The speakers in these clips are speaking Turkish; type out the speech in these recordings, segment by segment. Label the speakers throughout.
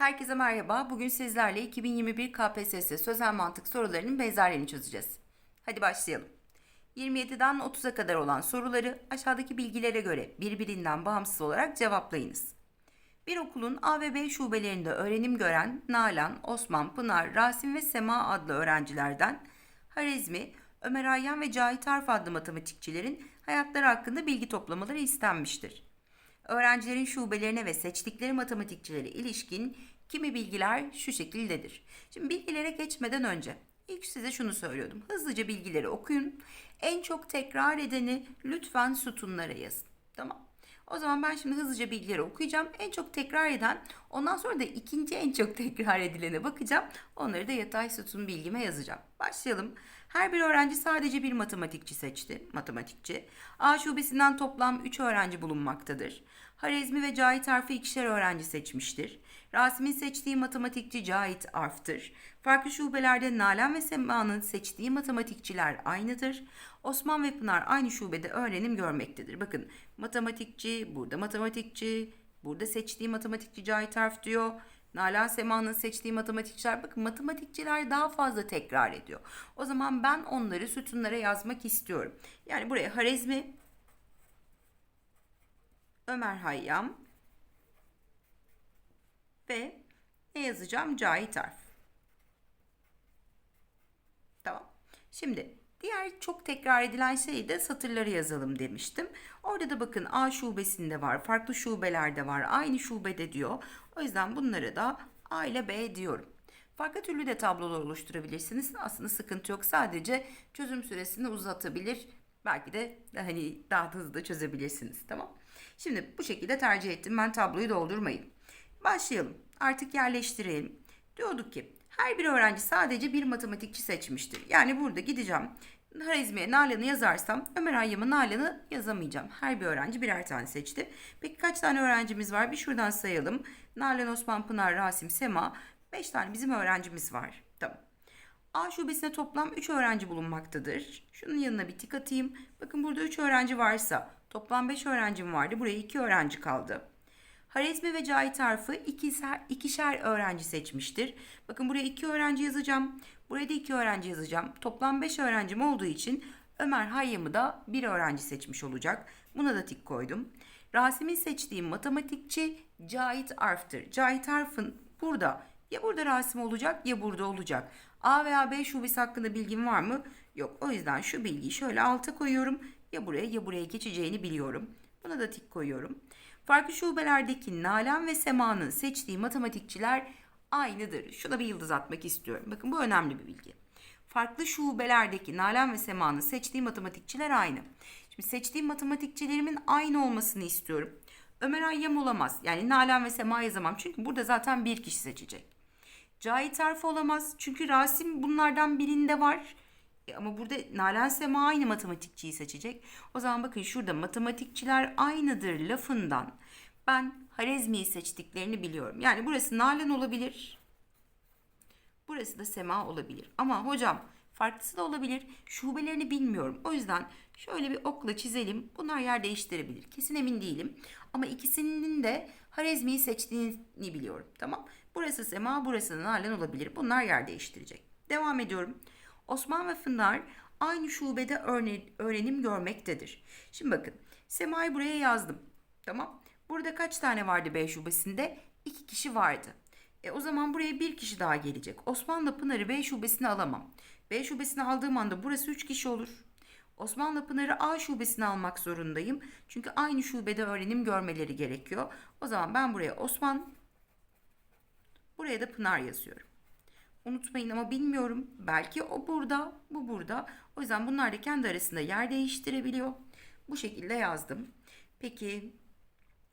Speaker 1: Herkese merhaba. Bugün sizlerle 2021 KPSS sözel mantık sorularının benzerlerini çözeceğiz. Hadi başlayalım. 27'den 30'a kadar olan soruları aşağıdaki bilgilere göre birbirinden bağımsız olarak cevaplayınız. Bir okulun A ve B şubelerinde öğrenim gören Nalan, Osman, Pınar, Rasim ve Sema adlı öğrencilerden Harizmi, Ömer Ayyan ve Cahit Arf adlı matematikçilerin hayatları hakkında bilgi toplamaları istenmiştir. Öğrencilerin şubelerine ve seçtikleri matematikçilere ilişkin kimi bilgiler şu şekildedir. Şimdi bilgilere geçmeden önce ilk size şunu söylüyordum. Hızlıca bilgileri okuyun. En çok tekrar edeni lütfen sütunlara yazın. Tamam. O zaman ben şimdi hızlıca bilgileri okuyacağım. En çok tekrar eden, ondan sonra da ikinci en çok tekrar edilene bakacağım. Onları da yatay sütun bilgime yazacağım. Başlayalım. Her bir öğrenci sadece bir matematikçi seçti. Matematikçi. A şubesinden toplam 3 öğrenci bulunmaktadır. Harezmi ve Cahit Arf'ı ikişer öğrenci seçmiştir. Rasim'in seçtiği matematikçi Cahit Arf'tır. Farklı şubelerde Nalan ve Sema'nın seçtiği matematikçiler aynıdır. Osman ve Pınar aynı şubede öğrenim görmektedir. Bakın matematikçi, burada matematikçi, burada seçtiği matematikçi Cahit Arf diyor. Nalan Sema'nın seçtiği matematikçiler, bakın matematikçiler daha fazla tekrar ediyor. O zaman ben onları sütunlara yazmak istiyorum. Yani buraya Harezmi, Ömer Hayyam ve ne yazacağım? Cahit Arf. Tamam. Şimdi diğer çok tekrar edilen şeyi de satırları yazalım demiştim. Orada da bakın A şubesinde var, farklı şubelerde var, aynı şubede diyor. O yüzden bunları da A ile B diyorum. Farklı türlü de tablolar oluşturabilirsiniz. Aslında sıkıntı yok. Sadece çözüm süresini uzatabilir. Belki de hani daha hızlı da çözebilirsiniz. Tamam. Şimdi bu şekilde tercih ettim ben tabloyu doldurmayı. Başlayalım. Artık yerleştirelim. Diyorduk ki her bir öğrenci sadece bir matematikçi seçmiştir. Yani burada gideceğim. Harizmi'ye Nalan'ı yazarsam Ömer Hayyam'a Nalan'ı yazamayacağım. Her bir öğrenci birer tane seçti. Peki kaç tane öğrencimiz var? Bir şuradan sayalım. Nalan, Osman, Pınar, Rasim, Sema. 5 tane bizim öğrencimiz var. Tamam. A şubesinde toplam 3 öğrenci bulunmaktadır. Şunun yanına bir tik atayım. Bakın burada 3 öğrenci varsa toplam 5 öğrencim vardı. Buraya 2 öğrenci kaldı. Harizmi ve Cahit Arf'ı ikişer, ikişer öğrenci seçmiştir. Bakın buraya 2 öğrenci yazacağım. Buraya da 2 öğrenci yazacağım. Toplam 5 öğrencim olduğu için Ömer Hayyam'ı da bir öğrenci seçmiş olacak. Buna da tik koydum. Rasim'in seçtiği matematikçi Cahit Arf'tır. Cahit Arf'ın burada ya burada Rasim olacak ya burada olacak. A veya B şubesi hakkında bilgim var mı? Yok. O yüzden şu bilgiyi şöyle alta koyuyorum. Ya buraya ya buraya geçeceğini biliyorum. Buna da tik koyuyorum. Farklı şubelerdeki Nalan ve Sema'nın seçtiği matematikçiler aynıdır. Şuna bir yıldız atmak istiyorum. Bakın bu önemli bir bilgi. Farklı şubelerdeki Nalan ve Sema'nın seçtiği matematikçiler aynı. Şimdi seçtiğim matematikçilerimin aynı olmasını istiyorum. Ömer Hayyam olamaz. Yani Nalan ve Sema yazamam. Çünkü burada zaten bir kişi seçecek. Cahit Arf olamaz. Çünkü Rasim bunlardan birinde var. Ama burada Nalan Sema aynı matematikçiyi seçecek. O zaman bakın şurada matematikçiler aynıdır lafından ben Harezmi'yi seçtiklerini biliyorum. Yani burası Nalan olabilir. Burası da Sema olabilir. Ama hocam farklısı da olabilir. Şubelerini bilmiyorum. O yüzden şöyle bir okla çizelim. Bunlar yer değiştirebilir. Kesin emin değilim. Ama ikisinin de Harezmi'yi seçtiğini biliyorum. Tamam. Burası Sema, burası da Nalan olabilir. Bunlar yer değiştirecek. Devam ediyorum. Osman ve Fınar aynı şubede örne- öğrenim görmektedir. Şimdi bakın Sema'yı buraya yazdım. Tamam. Burada kaç tane vardı B şubesinde? İki kişi vardı. E o zaman buraya bir kişi daha gelecek. Osman'la Pınar'ı B şubesine alamam. B şubesine aldığım anda burası üç kişi olur. Osman'la Pınar'ı A şubesine almak zorundayım. Çünkü aynı şubede öğrenim görmeleri gerekiyor. O zaman ben buraya Osman, buraya da Pınar yazıyorum. Unutmayın ama bilmiyorum. Belki o burada, bu burada. O yüzden bunlar da kendi arasında yer değiştirebiliyor. Bu şekilde yazdım. Peki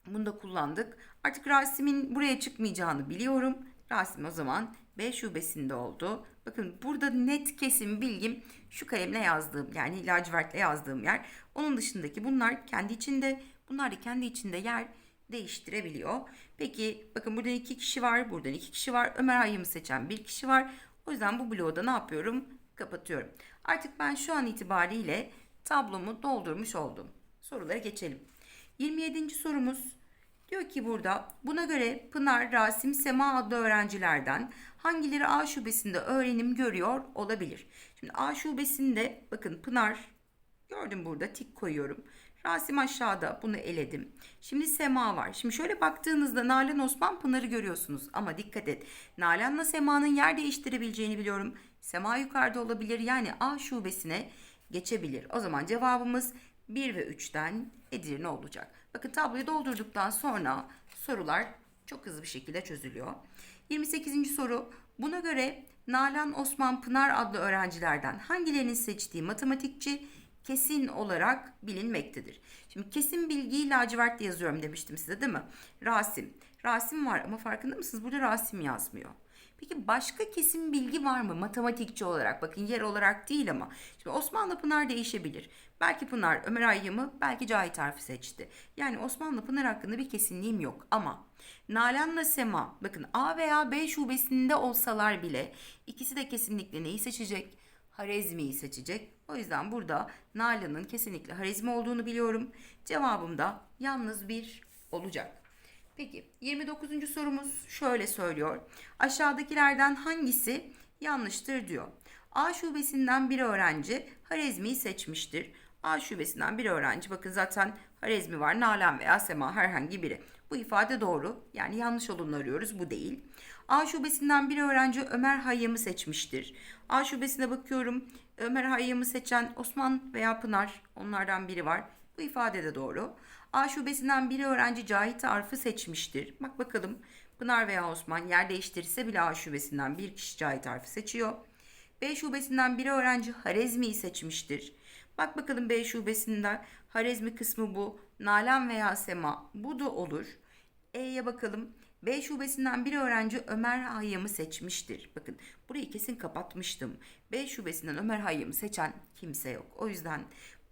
Speaker 1: bunu da kullandık. Artık Rasim'in buraya çıkmayacağını biliyorum. Rasim o zaman B şubesinde oldu. Bakın burada net kesin bilgim şu kalemle yazdığım yani lacivertle yazdığım yer. Onun dışındaki bunlar kendi içinde bunlar da kendi içinde yer değiştirebiliyor. Peki bakın burada iki kişi var. Buradan iki kişi var. Ömer Hayyam'ı seçen bir kişi var. O yüzden bu bloğu da ne yapıyorum? Kapatıyorum. Artık ben şu an itibariyle tablomu doldurmuş oldum. Sorulara geçelim. 27. sorumuz Diyor ki burada buna göre Pınar, Rasim, Sema adlı öğrencilerden hangileri A şubesinde öğrenim görüyor olabilir? Şimdi A şubesinde bakın Pınar gördüm burada tik koyuyorum. Rasim aşağıda bunu eledim. Şimdi Sema var. Şimdi şöyle baktığınızda Nalan Osman Pınar'ı görüyorsunuz. Ama dikkat et. Nalan'la Sema'nın yer değiştirebileceğini biliyorum. Sema yukarıda olabilir. Yani A şubesine geçebilir. O zaman cevabımız 1 ve 3'ten Edirne olacak. Bakın tabloyu doldurduktan sonra sorular çok hızlı bir şekilde çözülüyor. 28. soru. Buna göre Nalan Osman Pınar adlı öğrencilerden hangilerinin seçtiği matematikçi kesin olarak bilinmektedir. Şimdi kesin bilgiyi lacivert yazıyorum demiştim size değil mi? Rasim. Rasim var ama farkında mısınız? Burada Rasim yazmıyor. Peki başka kesin bilgi var mı matematikçi olarak? Bakın yer olarak değil ama. Şimdi Osmanlı Pınar değişebilir. Belki Pınar Ömer Hayyam'ı belki Cahit Arf'ı seçti. Yani Osmanlı Pınar hakkında bir kesinliğim yok ama Nalan'la Sema bakın A veya B şubesinde olsalar bile ikisi de kesinlikle neyi seçecek? Harezmi'yi seçecek. O yüzden burada Nalan'ın kesinlikle Harezmi olduğunu biliyorum. Cevabım da yalnız bir olacak. Peki 29. sorumuz şöyle söylüyor. Aşağıdakilerden hangisi yanlıştır diyor. A şubesinden bir öğrenci Harezmi'yi seçmiştir. A şubesinden bir öğrenci bakın zaten Harezmi var Nalan veya Sema herhangi biri. Bu ifade doğru. Yani yanlış olanı arıyoruz bu değil. A şubesinden bir öğrenci Ömer Hayyam'ı seçmiştir. A şubesine bakıyorum. Ömer Hayyam'ı seçen Osman veya Pınar onlardan biri var. Bu ifade de doğru. A şubesinden biri öğrenci Cahit Arf'ı seçmiştir. Bak bakalım Pınar veya Osman yer değiştirirse bile A şubesinden bir kişi Cahit Arf'ı seçiyor. B şubesinden biri öğrenci Harezmi'yi seçmiştir. Bak bakalım B şubesinden Harezmi kısmı bu. Nalan veya Sema bu da olur. E'ye bakalım. B şubesinden bir öğrenci Ömer Hayyam'ı seçmiştir. Bakın burayı kesin kapatmıştım. B şubesinden Ömer Hayyam'ı seçen kimse yok. O yüzden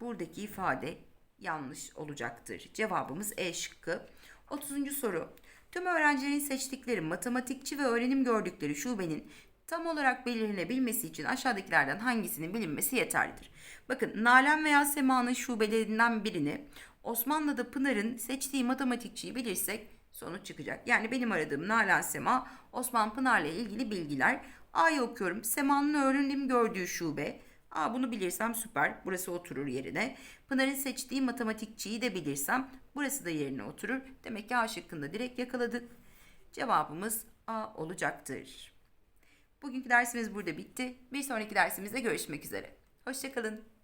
Speaker 1: buradaki ifade yanlış olacaktır. Cevabımız E şıkkı. 30. soru. Tüm öğrencilerin seçtikleri matematikçi ve öğrenim gördükleri şubenin tam olarak belirlenebilmesi için aşağıdakilerden hangisinin bilinmesi yeterlidir. Bakın Nalan veya Sema'nın şubelerinden birini Osmanlı'da Pınar'ın seçtiği matematikçiyi bilirsek sonuç çıkacak. Yani benim aradığım Nalan Sema, Osman Pınar'la ilgili bilgiler. A'yı okuyorum. Sema'nın öğrenim gördüğü şube. Aa bunu bilirsem süper. Burası oturur yerine. Pınar'ın seçtiği matematikçiyi de bilirsem burası da yerine oturur. Demek ki A şıkkında direkt yakaladık. Cevabımız A olacaktır. Bugünkü dersimiz burada bitti. Bir sonraki dersimizde görüşmek üzere. Hoşçakalın.